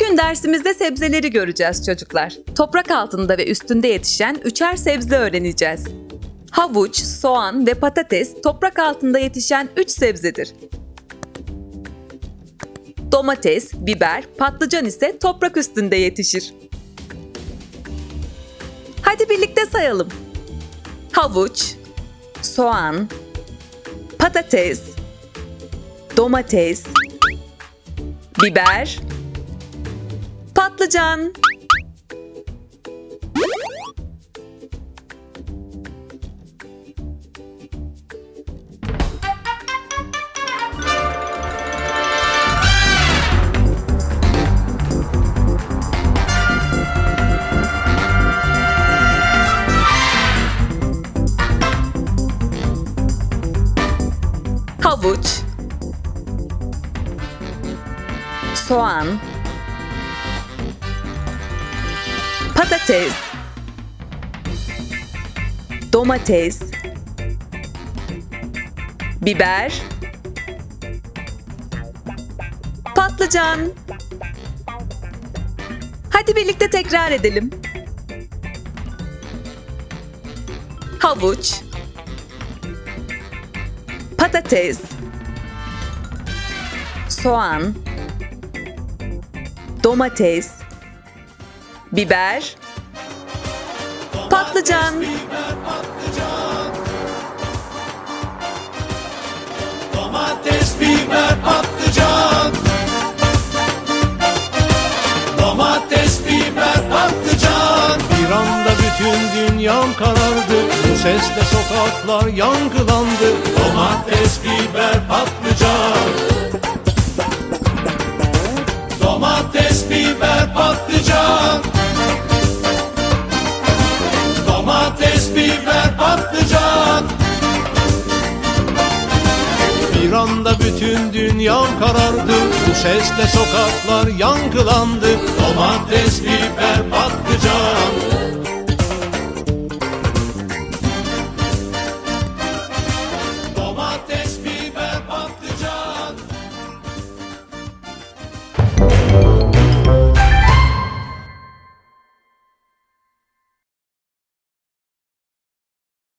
dersimizde sebzeleri göreceğiz çocuklar. Toprak altında ve üstünde yetişen üçer sebze öğreneceğiz. Havuç, soğan ve patates toprak altında yetişen üç sebzedir. Domates, biber, patlıcan ise toprak üstünde yetişir. Hadi birlikte sayalım. Havuç, soğan, patates, domates, biber, patlıcan. Havuç, soğan, patates, domates, biber, patlıcan. Hadi birlikte tekrar edelim. Havuç, patates, soğan, domates, biber, patlıcan. Domates, biber, patlıcan. Domates, biber, patlıcan. Bir anda bütün dünyam karardı. Bu sesle sokaklar yankılandı. Domates, biber, patlıcan. Domates, biber, patlıcan. Domates, biber, patlıcan. Bir anda bütün dünyam karardı. Bu sesle sokaklar yankılandı. Domates, biber, patlıcan